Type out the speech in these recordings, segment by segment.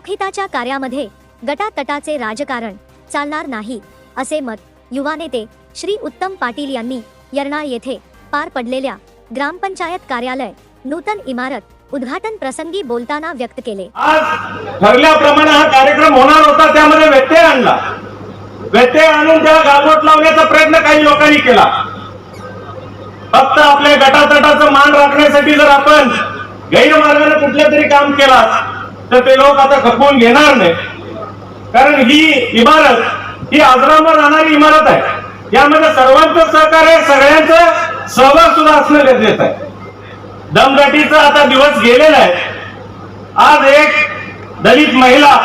लोकहिताच्या कार्यामध्ये गटातटाचे राजकारण चालणार नाही असे मत युवा नेते श्री उत्तम पाटील यांनी यरनाळ येथे पार पडलेल्या ग्रामपंचायत कार्यालय नूतन इमारत उद्घाटन प्रसंगी बोलताना व्यक्त केले. आज ठरल्याप्रमाणे हा कार्यक्रम होणार होता त्यामध्ये व्यत्यय आणला. व्यत्यय आणून त्याला गालबोट लावण्याचा प्रयत्न काही लोकांनी केला. फक्त आपल्या गटातटाचं मान राखण्यासाठी जर आपण गैरमार्गाने कुठलं तरी काम केला तर ते लोक आता खपवून घेणार नाही. कारण ही इमारत ही आजरामर राहणारी इमारत आहे. यामध्ये सर्वांचं सहकार्य सगळ्यांचं सहभाग सुद्धा असणं गरजेचं आहे. दमदाटीचा आता दिवस गेलेला आहे. आज एक दलित महिला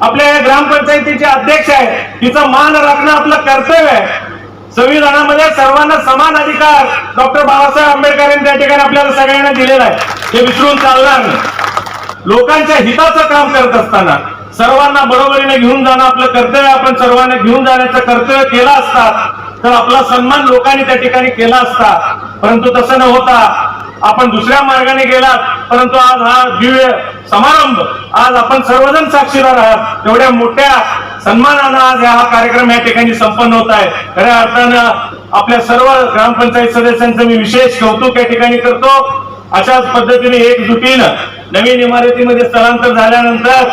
आपल्या या ग्रामपंचायतीचे अध्यक्ष आहे. तिचा मान राखणं आपलं कर्तव्य आहे. संविधानामध्ये सर्वांना समान अधिकार डॉक्टर बाबासाहेब आंबेडकर यांनी त्या ठिकाणी आपल्याला सगळ्यांना दिलेला आहे. ते विसरून चालणार नाही. लोकांच्या हिताचं काम करत असताना सर्वांना बरोबरीने घेऊन जाणं आपलं कर्तव्य आपण सर्वांना घेऊन जाण्याचं कर्तव्य केलं असता तर आपला सन्मान लोकांनी त्या ठिकाणी केला असता. परंतु तसं न होता आपण दुसऱ्या मार्गाने गेलात परंतु आज हा दिव्य समारंभ आज आपण सर्वजण साक्षीदार आहात. एवढ्या मोठ्या सन्मानानं आज हा कार्यक्रम या ठिकाणी संपन्न होत आहे. खऱ्या अर्थानं आपल्या सर्व ग्रामपंचायत सदस्यांचं मी विशेष कौतुक या ठिकाणी करतो. अशाच पद्धतीने एकजुटीनं नवीन इमारतीमध्ये स्थलांतर झाल्यानंतर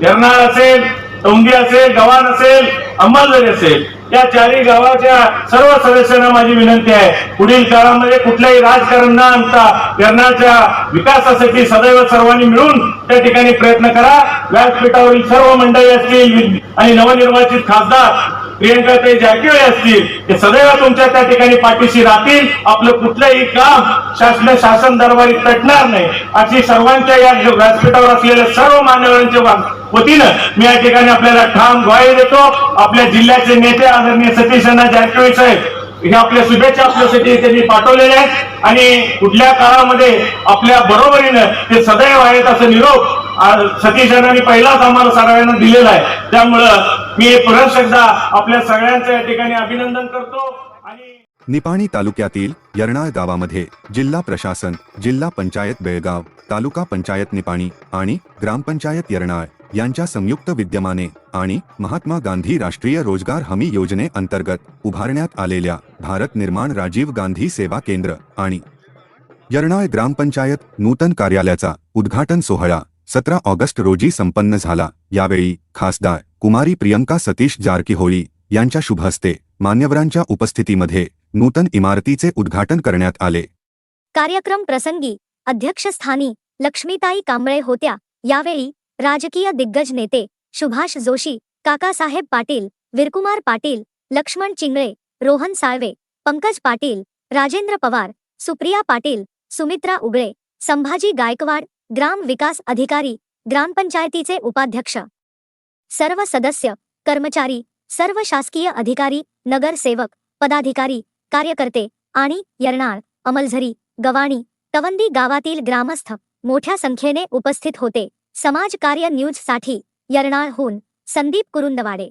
यरनाळ असेल टोंगी असेल गव्हाण असेल अंमलदरी असेल या चारही गावाच्या सर्व सदस्यांना माझी विनंती आहे. पुढील काळामध्ये कुठल्याही राजकारण न आणता यरनाळच्या विकासासाठी सदैव सर्वांनी मिळून त्या ठिकाणी प्रयत्न करा. व्यासपीठावरील सर्व मंडळी असतील आणि नवनिर्वाचित खासदार प्रियंकाताई जारकिहोळी असतील ते सदैव तुमच्या त्या ठिकाणी पाठीशी राहतील. आपलं कुठलंही काम शासन शासन दरबारी तटणार नाही. अशी सर्वांच्या या व्यासपीठावर असलेल्या सर्व मान्यवरांच्या वतीनं मी या ठिकाणी आपल्याला ठाम ग्वाही देतो. आपल्या जिल्ह्याचे नेते आदरणीय सतीश अण्णा जारकिहोळी साहेब हे आपल्या शुभेच्छा आपल्यासाठी त्यांनी पाठवलेल्या आहेत. आणि कुठल्या काळामध्ये आपल्या बरोबरीनं ते सदैव आहेत असं निरोप सतीश अण्णांनी पहिलाच आम्हाला सगळ्यांना दिलेला आहे. त्यामुळं मी परत एकदा आपल्या सगळ्यांचं या ठिकाणी अभिनंदन करतो आणि निपाणी तालुक्यातील यरणाळ गावामध्ये जिल्हा प्रशासन जिल्हा पंचायत बेळगाव तालुका पंचायत निपाणी आणि ग्रामपंचायत यरणाळ यांच्या संयुक्त विद्यमाने आणि महात्मा गांधी राष्ट्रीय रोजगार हमी योजने अंतर्गत उभारण्यात आलेल्या भारत निर्माण राजीव गांधी सेवा केंद्र आणि यरणाळ ग्रामपंचायत नूतन कार्यालयाचा उद्घाटन सोहळा सतरा ऑगस्ट रोजी संपन्न झाला. यावेळी खासदार कुमारी प्रियंका सतीश जारकीहोळी यांच्या शुभ हस्ते मान्यवरांच्या उपस्थितीमध्ये नूतन इमारतीचे उद्घाटन करण्यात आले. कार्यक्रम प्रसंगी अध्यक्षस्थानी लक्ष्मीताई कांबळे होत्या. यावेळी राजकीय दिग्गज नेते सुभाष जोशी काकासाहेब पाटील विरकुमार पाटील लक्ष्मण चिंगळे रोहन साळवे पंकज पाटील राजेंद्र पवार सुप्रिया पाटील सुमित्रा उगळे संभाजी गायकवाड ग्राम विकास अधिकारी ग्रामपंचायतीचे उपाध्यक्ष सर्व सदस्य कर्मचारी सर्व शासकीय अधिकारी नगरसेवक पदाधिकारी कार्यकर्ते आणि यरणाळ अमलझरी गवाणी तवंदी गावातील ग्रामस्थ मोठ्या संख्येने उपस्थित होते. समाज कार्य न्यूजसाठी संदीप कुरुंदवाडे.